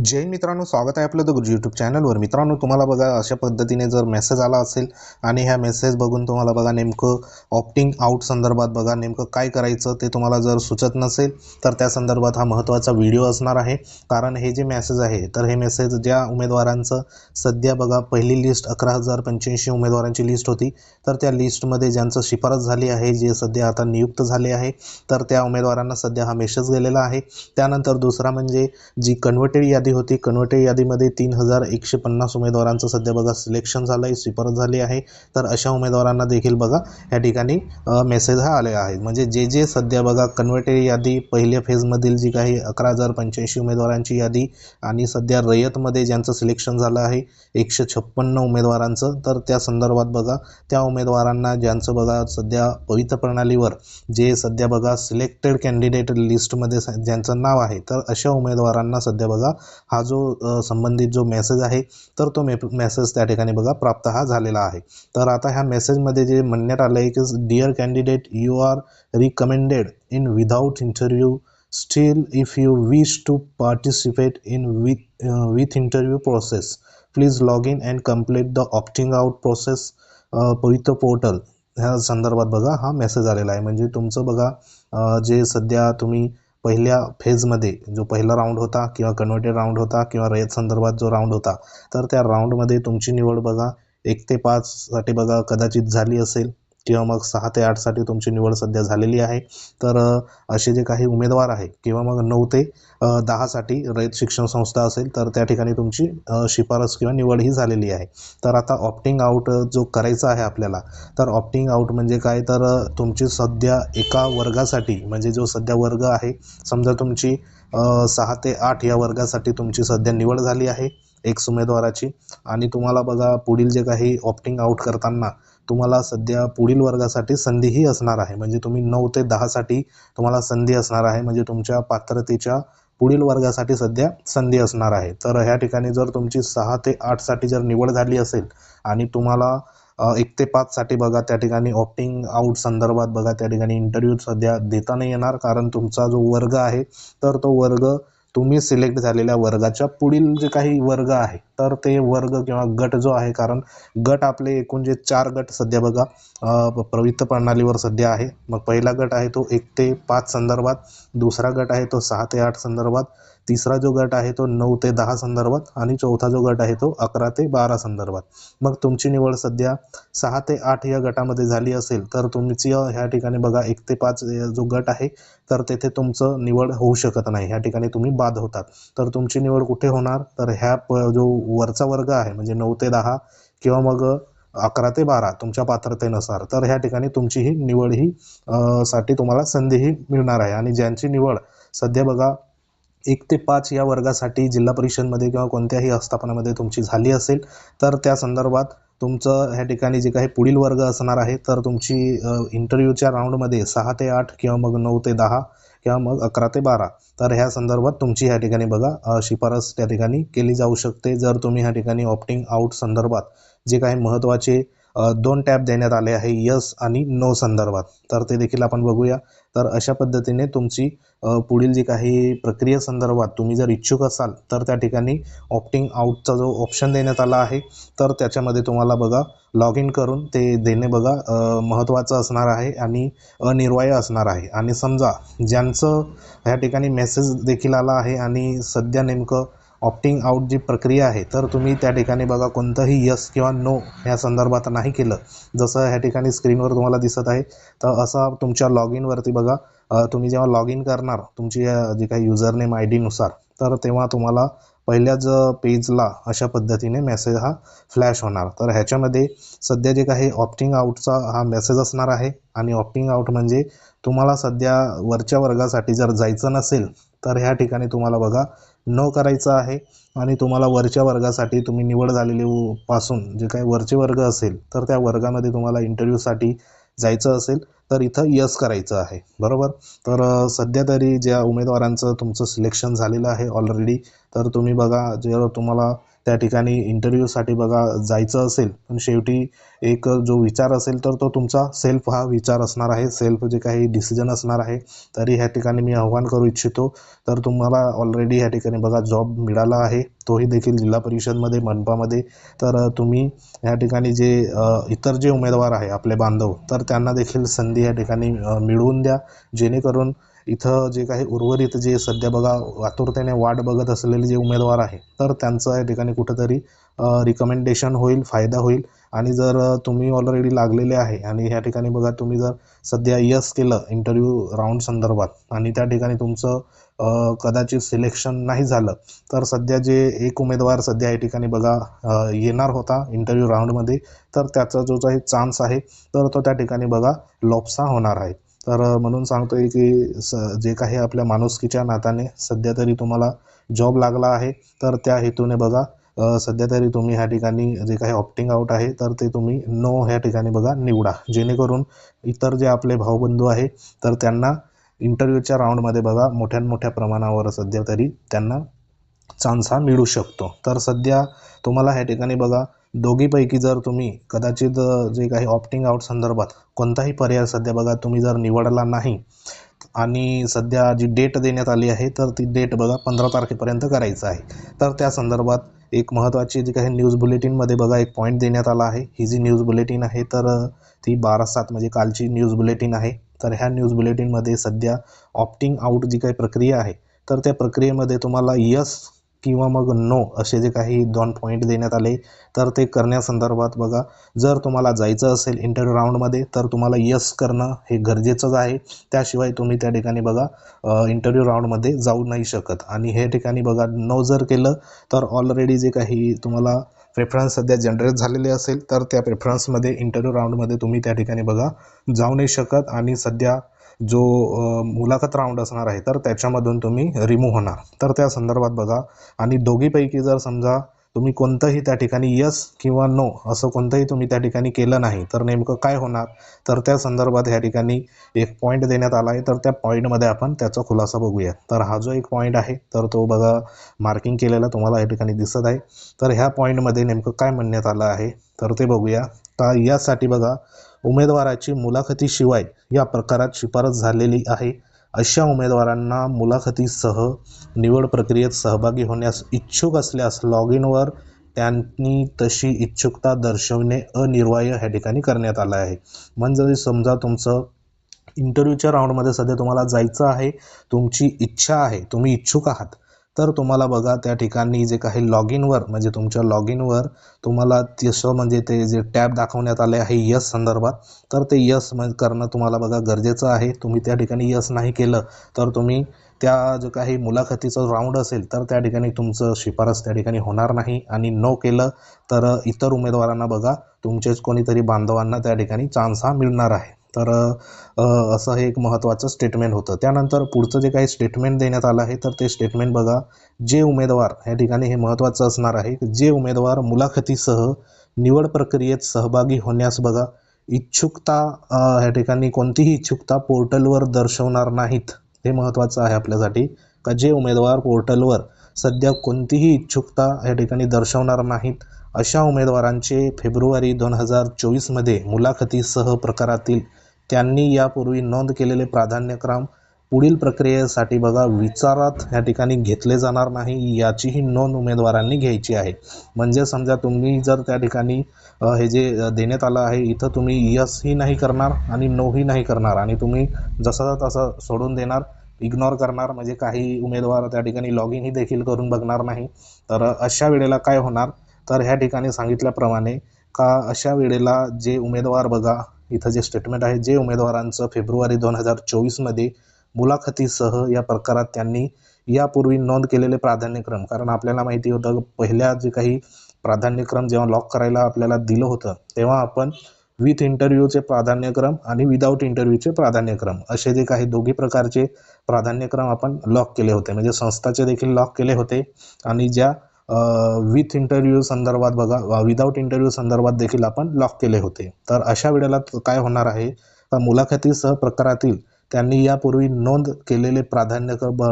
जय मित्रांनो स्वागत आहे आपलं तर यूट्यूब चॅनलवर मित्रांनो तुम्हाला बघा अशा पद्धतीने जर मेसेज आला असेल आणि ह्या मेसेज बघून तुम्हाला बघा नेमकं ऑप्टिंग आउट संदर्भात बघा नेमकं काय करायचं ते तुम्हाला जर सुचत नसेल तर त्या संदर्भात हा महत्त्वाचा व्हिडिओ असणार आहे. कारण हे जे मेसेज आहे तर हे मेसेज ज्या उमेदवारांचं सध्या बघा पहिली लिस्ट अकरा हजार पंच्याऐंशी उमेदवारांची लिस्ट होती. तर त्या लिस्टमध्ये ज्यांचं शिफारस झाली आहे जे सध्या आता नियुक्त झाले आहे तर त्या उमेदवारांना सध्या हा मेसेज गेलेला आहे. त्यानंतर दुसरा म्हणजे जी कन्वर्टेड यादी होती. कन्वर्टे यादीमध्ये तीन हजार एकशे पन्नास उमेदवारांचं सध्या बघा सिलेक्शन झालं आहे शिफारस झाली आहे. तर अशा उमेदवारांना देखील बघा या ठिकाणी मेसेज हा आले आहेत म्हणजे जे जे सध्या बघा कन्वर्टे यादी पहिल्या फेजमधील जी काही अकरा हजार पंच्याऐंशी उमेदवारांची यादी आणि सध्या रयतमध्ये ज्यांचं सिलेक्शन झालं आहे एकशे छप्पन्न उमेदवारांचं तर त्या संदर्भात बघा त्या उमेदवारांना ज्यांचं बघा सध्या पवित्र प्रणालीवर जे सध्या बघा सिलेक्टेड कॅन्डिडेट लिस्टमध्ये स- ज्यांचं नाव आहे तर अशा उमेदवारांना सध्या बघा हा जो संबंधित जो मेसेज आहे तर तो मे मेसेज त्या ठिकाणी बघा प्राप्त हा झालेला आहे. तर आता ह्या मेसेजमध्ये जे म्हणण्यात आलं आहे की dear candidate you are recommended in without interview still if you wish to participate in with with interview process please log in and complete the opting out process Pavitra portal ह्या संदर्भात बघा हा मेसेज आलेला आहे. म्हणजे तुमचं बघा जे सध्या तुम्ही पहिल्या फेजमध्ये जो पहिला राऊंड होता किंवा कन्व्हर्टेड राऊंड होता किंवा रयत संदर्भात जो राऊंड होता तर त्या राऊंडमध्ये तुमची निवड बघा. एक ते पाचसाठी बघा कदाचित झाली असेल. किंवा मग सहा ते आठसाठी तुमची निवड सध्या झालेली आहे. तर असे जे काही उमेदवार आहे किंवा मग नऊ ते दहासाठी रयत शिक्षण संस्था असेल तर त्या ठिकाणी तुमची शिफारस किंवा निवड ही झालेली आहे. तर आता ऑप्टिंग आउट जो करायचा आहे आपल्याला तर ऑप्टिंग आउट म्हणजे काय? तर तुमची सध्या एका वर्गासाठी म्हणजे जो सध्या वर्ग आहे समजा तुमची सहा ते आठ या वर्गासाठी तुमची सध्या निवड झाली आहे एक उमेदवाराची. आणि तुम्हाला बघा पुढील जे काही ऑप्टिंग आउट करताना तुम्हाला सध्या पुढील वर्गासाठी संधीही असणार आहे. म्हणजे तुम्ही नऊ ते दहासाठी तुम्हाला संधी असणार आहे. म्हणजे तुमच्या पात्रतेच्या पुढील वर्गासाठी सध्या संधी असणार आहे. तर ह्या ठिकाणी जर तुमची सहा ते आठसाठी जर निवड झाली असेल आणि तुम्हाला एक ते पाचसाठी बघा त्या ठिकाणी ऑप्टिंग आउट संदर्भात बघा त्या ठिकाणी इंटरव्ह्यू सध्या देता नाही येणार. कारण तुमचा जो वर्ग आहे तर तो वर्ग तुम्ही सिलेक्ट झालेल्या वर्गाच्या पुढील जे काही वर्ग आहे तर ते वर्ग किंवा गट जो आहे कारण गट आपले एकूण जे चार गट सध्या बघा प्रवित्त प्रणालीवर सध्या आहे. मग पहिला गट आहे तो एक ते पाच संदर्भात दुसरा गट आहे तो सहा ते आठ संदर्भात तिसरा जो गट आहे तो नऊ ते दहा संदर्भात आणि चौथा जो गट आहे तो अकरा ते बारा संदर्भात. मग तुमची निवड सध्या सहा ते आठ या गटामध्ये झाली असेल तर तुमची ह्या ठिकाणी बघा एक ते पाच जो गट आहे तर तेथे तुमचं निवड होऊ शकत नाही. ह्या ठिकाणी तुम्ही बाद होतात. तर तुमची निवड कुठे होणार? तर ह्या प जो वरचा वर्ग आहे म्हणजे नऊ ते दहा किंवा मग अकरा ते बारा तुमच्या पात्रतेनुसार तर ह्या ठिकाणी तुमची ही निवड ही साठी तुम्हाला संधीही मिळणार आहे. आणि ज्यांची निवड सध्या बघा एक ते पाच या वर्गासाठी जिल्हा परिषदमध्ये किंवा कोणत्याही आस्थापनामध्ये तुमची झाली असेल तर त्या संदर्भात तुमचं ह्या ठिकाणी जे काही पुढील वर्ग असणार आहे तर तुमची इंटरव्ह्यूच्या राऊंडमध्ये सहा ते आठ किंवा मग नऊ ते दहा किंवा मग अकरा ते बारा. तर ह्या संदर्भात तुमची ह्या ठिकाणी बघा शिफारस त्या ठिकाणी केली जाऊ शकते. जर तुम्ही ह्या ठिकाणी ऑप्टिंग आउट संदर्भात जे काही महत्त्वाचे दोन टॅब देण्यात आले आहे यस आणि नो संदर्भात. तर ते देखील आपण बघूया. तर अशा पद्धतीने तुमची पुढील जी काही प्रक्रियेसंदर्भात तुम्ही जर इच्छुक असाल तर त्या ठिकाणी ऑप्टिंग आउटचा जो ऑप्शन देण्यात आला आहे तर त्याच्यामध्ये तुम्हाला बघा लॉग इन करून ते देणे बघा महत्त्वाचं असणार आहे आणि अनिर्वाय असणार आहे. आणि समजा ज्यांचं ह्या ठिकाणी मेसेज देखील आला आहे आणि सध्या नेमकं ऑप्टिंग आउट जी प्रक्रिया आहे तर तुम्ही त्या ठिकाणी बघा कोणतंही यस किंवा नो ह्या संदर्भात नाही केलं. जसं ह्या ठिकाणी स्क्रीनवर तुम्हाला दिसत आहे तर असा तुमच्या लॉग इनवरती बघा तुम्ही जेव्हा लॉग इन करणार तुमची जे जी काही युजर नेम आय डीनुसार तर तेव्हा तुम्हाला पहिल्याच पेजला अशा पद्धतीने मेसेज हा फ्लॅश होणार. तर ह्याच्यामध्ये सध्या जे काही ऑप्टिंग आउटचा हा मेसेज असणार आहे आणि ऑप्टिंग आउट म्हणजे तुम्हाला सध्या वरच्या वर्गासाठी जर जायचं नसेल तर ह्या ठिकाणी तुम्हाला बघा न करायचं आहे आणि तुम्हाला वरच्या वर्गासाठी तुम्ही निवड झालेली पासून जे काही वरचे वर्ग असेल तर त्या वर्गामध्ये तुम्हाला इंटरव्ह्यूसाठी जायचं असेल तर इथं यस करायचं आहे. बरोबर? तर सध्या तरी ज्या उमेदवारांचं तुमचं सिलेक्शन झालेलं आहे ऑलरेडी तर तुम्ही बघा जर तुम्हाला त्या ठिकाणी इंटरव्ह्यूसाठी बघा जायचं असेल पण शेवटी एक जो विचार असेल तर तो तुमचा सेल्फ हा विचार असणार आहे. सेल्फ जे काही डिसिजन असणार आहे तरी ह्या ठिकाणी मी आव्हान करू इच्छितो. तर तुम्हाला ऑलरेडी ह्या ठिकाणी बघा जॉब मिळाला आहे तोही देखील जिल्हा परिषदमध्ये मनपामध्ये तर तुम्ही ह्या ठिकाणी जे इतर जे उमेदवार आहे आपले बांधव तर त्यांना देखील संधी या ठिकाणी मिळवून द्या. जेणेकरून इथं जे काही उर्वरित जे सध्या बघा आतुरतेने वाट बघत असलेले जे उमेदवार आहे तर त्यांचं या ठिकाणी कुठंतरी रिकमेंडेशन होईल फायदा होईल. आणि जर तुम्ही ऑलरेडी लागलेले आहे आणि ह्या ठिकाणी बघा तुम्ही जर सध्या यस केलं इंटरव्ह्यू राऊंड संदर्भात आणि त्या ठिकाणी तुमचं कदाचित सिलेक्शन नाही झालं तर सध्या जे एक उमेदवार सध्या या ठिकाणी बघा येणार होता इंटरव्ह्यू राऊंडमध्ये तर त्याचा जो काही चान्स आहे तर तो त्या ठिकाणी बघा लोपसा होणार आहे. तर म्हणून म्हणून सांगतोय की स जे काही आपल्या माणुसकीच्या नात्याने सध्या तरी तुम्हाला जॉब लागला आहे तर त्या हेतूने बघा सध्या तरी तुम्ही ह्या ठिकाणी जे काही ऑप्टिंग आउट आहे तर ते तुम्ही नो ह्या ठिकाणी बघा निवडा. जेणेकरून इतर जे आपले भाऊबंधू आहे तर त्यांना इंटरव्ह्यूच्या राऊंडमध्ये बघा मोठ्या मोठ्या प्रमाणावर सध्या तरी त्यांना चान्स हा मिळू शकतो. तर सध्या तुम्हाला ह्या ठिकाणी बघा दोघीपैकी जर तुम्ही कदाचित जे काही ऑप्टिंग आउट संदर्भात कोणताही पर्याय सध्या बघा तुम्ही जर निवडला नाही आणि सध्या जी डेट देण्यात आली आहे तर ती डेट बघा पंधरा तारखेपर्यंत करायचं आहे. तर त्या संदर्भात एक महत्त्वाची जी काही न्यूज बुलेटिनमध्ये बघा एक पॉईंट देण्यात आला आहे. ही जी न्यूज बुलेटिन आहे तर ती बारा सात म्हणजे कालची न्यूज बुलेटिन आहे. तर ह्या न्यूज बुलेटिनमध्ये सध्या ऑप्टिंग आउट जी काही प्रक्रिया आहे तर त्या प्रक्रियेमध्ये तुम्हाला यस किंवा मग नो असे जे काही दोन पॉईंट देण्यात आले तर ते करण्यासंदर्भात बघा. जर तुम्हाला जायचं असेल इंटरव्ह्यू राऊंडमध्ये तर तुम्हाला यस करणं हे गरजेचंच आहे. त्याशिवाय तुम्ही त्या ठिकाणी बघा इंटरव्ह्यू राऊंडमध्ये जाऊ नाही शकत. आणि हे ठिकाणी बघा नो जर केलं तर ऑलरेडी जे काही तुम्हाला प्रेफरन्स सध्या जनरेट झालेले असेल तर त्या प्रेफरन्समध्ये इंटरव्ह्यू राऊंडमध्ये तुम्ही त्या ठिकाणी बघा जाऊ नाही शकत. आणि सध्या जो मुलाखत राऊंड असणार आहे तर त्याच्यामधून तुम्ही रिमूव्ह होणार. तर त्या संदर्भात बघा. आणि दोघीपैकी जर समजा तुम्ही कोणतंही त्या ठिकाणी यस किंवा नो असं कोणतंही तुम्ही त्या ठिकाणी केलं नाही तर नेमकं काय होणार? तर त्या संदर्भात ह्या ठिकाणी एक पॉईंट देण्यात आला आहे. तर त्या पॉईंटमध्ये आपण त्याचा खुलासा बघूया. तर हा जो एक पॉईंट आहे तर तो बघा मार्किंग केलेला तुम्हाला या ठिकाणी दिसत आहे. तर ह्या पॉईंटमध्ये नेमकं काय म्हणण्यात आलं आहे तर ते बघूया. तर यासाठी बघा उमेदवाराची मुलाखतीशिवाय या प्रकारात शिफारस झालेली आहे. अशा उमेदवारांना मुलाखतीसह निवड प्रक्रियेत सहभागी होण्यास इच्छुक असल्यास लॉग इनवर त्यांनी तशी इच्छुकता दर्शवणे अनिर्वाय ह्या ठिकाणी करण्यात आलं आहे. म्हणजे समजा तुमचं इंटरव्ह्यूच्या राऊंडमध्ये सध्या तुम्हाला जायचं आहे तुमची इच्छा आहे तुम्ही इच्छुक आहात. तर तुम्हाला बघा त्या ठिकाणी जे काही लॉग इनवर म्हणजे तुमच्या लॉग इनवर तुम्हाला तसं म्हणजे ते जे टॅब दाखवण्यात आले आहे यस संदर्भात तर ते यस म्हणजे करणं तुम्हाला बघा गरजेचं आहे. तुम्ही त्या ठिकाणी यस नाही केलं तर तुम्ही त्या जो काही मुलाखतीचं राऊंड असेल तर त्या ठिकाणी तुमचं शिफारस त्या ठिकाणी होणार नाही. आणि नो केलं तर इतर उमेदवारांना बघा तुमचेच कोणीतरी बांधवांना त्या ठिकाणी चान्स हा मिळणार आहे. तर असं हे एक महत्त्वाचं स्टेटमेंट होतं. त्यानंतर पुढचं जे काही स्टेटमेंट देण्यात आलं आहे तर ते स्टेटमेंट बघा जे उमेदवार या ठिकाणी हे महत्त्वाचं असणार आहे जे उमेदवार मुलाखतीसह निवड प्रक्रियेत सहभागी होण्यास बघा इच्छुकता ह्या ठिकाणी कोणतीही इच्छुकता पोर्टलवर दर्शवणार नाहीत. हे महत्त्वाचं आहे आपल्यासाठी का जे उमेदवार पोर्टलवर सध्या कोणतीही इच्छुकता या ठिकाणी दर्शवणार नाहीत. अशा उमेदवारांचे फेब्रुवारी दोन हजार चोवीसमध्ये मुलाखतीसह प्रकारातील त्यांनी यापूर्वी नोंद केलेले प्राधान्यक्रम पुढील प्रक्रियेसाठी बघा विचारात या ठिकाणी घेतले जाणार नाही याचीही नोंद उमेदवारांनी घ्यायची आहे. म्हणजे समजा तुम्ही जर त्या ठिकाणी हे जे देण्यात आलं आहे इथं तुम्ही यसही नाही करणार आणि नोही नाही करणार आणि तुम्ही जसं तसा सोडून देणार इग्नोर करणार म्हणजे काही उमेदवार त्या ठिकाणी लॉग इनही देखील करून बघणार नाही तर अशा वेळेला काय होणार? तर ह्या ठिकाणी सांगितल्याप्रमाणे का अशा वेळेला जे उमेदवार बघा इथं जे स्टेटमेंट आहे जे उमेदवारांचं फेब्रुवारी दोन हजार चोवीसमध्ये मुलाखतीसह या प्रकारात त्यांनी यापूर्वी नोंद केलेले प्राधान्यक्रम. कारण आपल्याला माहिती होतं पहिल्या जे काही प्राधान्यक्रम जेव्हा लॉक करायला आपल्याला दिलं होतं तेव्हा आपण विथ इंटरव्ह्यूचे प्राधान्यक्रम आणि विदाऊट इंटरव्ह्यूचे प्राधान्यक्रम असे जे काही दोघी प्रकारचे प्राधान्यक्रम आपण लॉक केले होते. म्हणजे संस्थाचे देखील लॉक केले होते आणि ज्या विथ इंटरव्ह्यू संदर्भात बघा विदाऊट इंटरव्ह्यू संदर्भात देखील आपण लॉक केले होते. तर अशा वेळेला काय होणार आहे? तर मुलाखतीसह प्रकारातील त्यांनी यापूर्वी नोंद केलेले प्राधान्य ब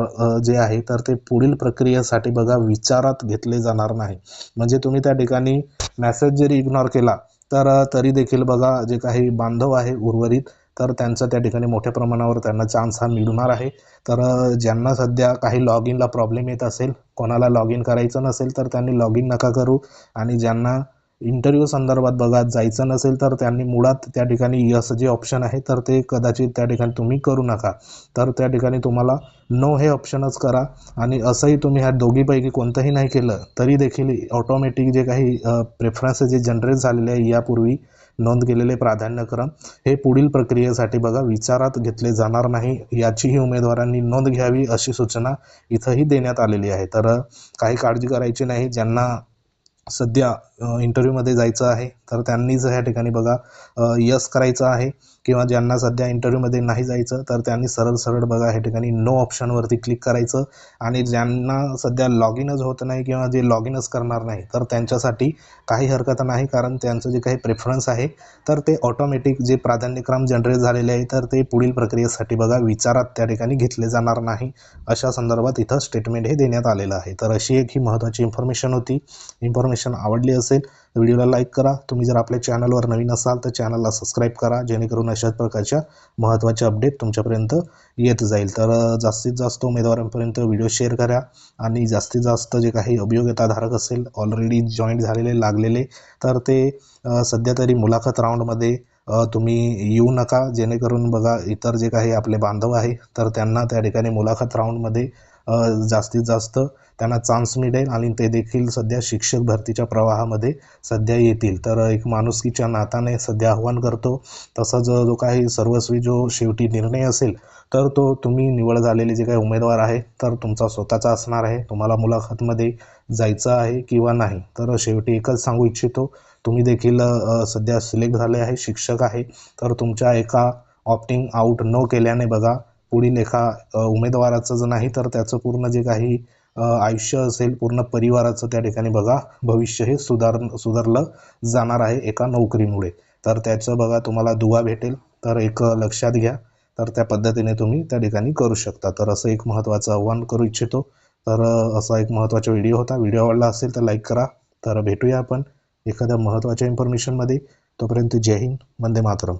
जे आहे तर ते पुढील प्रक्रियेसाठी बघा विचारात घेतले जाणार नाही. म्हणजे तुम्ही त्या ठिकाणी मेसेज जरी इग्नोर केला तर तरी देखील बघा जे काही बांधव आहे उर्वरित तर त्यांचं त्या ठिकाणी मोठ्या प्रमाणावर त्यांना चान्स हा मिळणार आहे. तर ज्यांना सध्या काही लॉग इनला प्रॉब्लेम येत असेल कोणाला लॉग इन करायचं नसेल तर त्यांनी लॉग इन नका करू. आणि ज्यांना इंटरव्ह्यू संदर्भात बघा जायचं नसेल तर त्यांनी मुळात त्या ठिकाणी यस जे ऑप्शन आहे तर ते कदाचित त्या ठिकाणी तुम्ही करू नका. तर त्या ठिकाणी तुम्हाला नो हे ऑप्शनच करा आणि असंही तुम्ही ह्या दोघीपैकी कोणतंही नाही केलं तरी देखील ऑटोमॅटिक जे काही प्रेफरन्स जे जनरेट झालेले आहे यापूर्वी नोंद केलेले प्राधान्यक्रम हे पुढील प्रक्रियेसाठी बघा विचारात घेतले जाणार नाही याचीही उमेदवारांनी नोंद घ्यावी अशी सूचना इथंही देण्यात आलेली आहे. तर काही काळजी करायची नाही ज्यांना सध्या इंटरव्ह्यूमध्ये जायचं आहे. तर त्यांनीच ह्या ठिकाणी बघा यस करायचं आहे. किंवा ज्यांना सध्या इंटरव्ह्यूमध्ये नाही जायचं तर त्यांनी सरळ सरळ बघा ह्या ठिकाणी नो ऑप्शनवरती क्लिक करायचं. आणि ज्यांना सध्या लॉग इनच होत नाही किंवा जे लॉग इनच करणार नाही तर त्यांच्यासाठी काही हरकत नाही कारण त्यांचं जे काही प्रेफरन्स आहे तर ते ऑटोमॅटिक जे प्राधान्यक्रम जनरेट झालेले आहे तर ते पुढील प्रक्रियेसाठी बघा विचारात त्या ठिकाणी घेतले जाणार नाही. अशा संदर्भात इथं स्टेटमेंट हे देण्यात आलेलं आहे. तर अशी एक ही महत्त्वाची इन्फॉर्मेशन होती. इन्फॉर्मेशन आवडली असेल तर व्हिडिओला लाईक करा. तुम्ही जर आपल्या चॅनलवर नवीन असाल तर चॅनलला सबस्क्राईब करा. जेणेकरून अशाच प्रकारच्या महत्त्वाच्या अपडेट तुमच्यापर्यंत येत जाईल. तर जास्तीत जास्त उमेदवारांपर्यंत व्हिडिओ शेअर करा. आणि जास्तीत जास्त जे काही अभियोग्यताधारक असेल ऑलरेडी जॉईंट झालेले लागलेले तर ते सध्या तरी मुलाखत राऊंडमध्ये तुम्ही येऊ नका. जेणेकरून बघा इतर जे काही आपले बांधव आहे तर त्यांना त्या ठिकाणी मुलाखत राऊंडमध्ये जास्तीत जास्त त्यांना चान्स मिळेल आणि ते देखील सध्या शिक्षक भरतीच्या प्रवाहामध्ये सध्या येतील. तर एक माणुसकीच्या नाताने सध्या आव्हान करतो. तसंच जो काही सर्वस्वी जो शेवटी निर्णय असेल तर तो तुम्ही निवड झालेले जे काही उमेदवार आहे तर तुमचा स्वतःचा असणार आहे. तुम्हाला मुलाखतमध्ये जायचं आहे किंवा नाही तर शेवटी एकच सांगू इच्छितो. तुम्ही देखील सध्या सिलेक्ट झाले आहे शिक्षक आहे. तर तुमच्या एका ऑप्टिंग आऊट न केल्याने बघा पुढील एका उमेदवाराचं जर नाही तर त्याचं पूर्ण जे काही आयुष्य असेल पूर्ण परिवाराचं त्या ठिकाणी बघा भविष्य हे सुधार सुधारलं जाणार आहे एका नोकरीमुळे. तर त्याचं बघा तुम्हाला दुवा भेटेल. तर एक लक्षात घ्या. तर त्या पद्धतीने तुम्ही त्या ठिकाणी करू शकता. तर असं एक महत्त्वाचं आव्हान करू इच्छितो. तर असा एक महत्त्वाचा व्हिडिओ होता. व्हिडिओ आवडला असेल तर लाईक करा. तर भेटूया आपण एखाद्या महत्त्वाच्या इन्फॉर्मेशनमध्ये. तोपर्यंत जय हिंद. वंदे मातरम.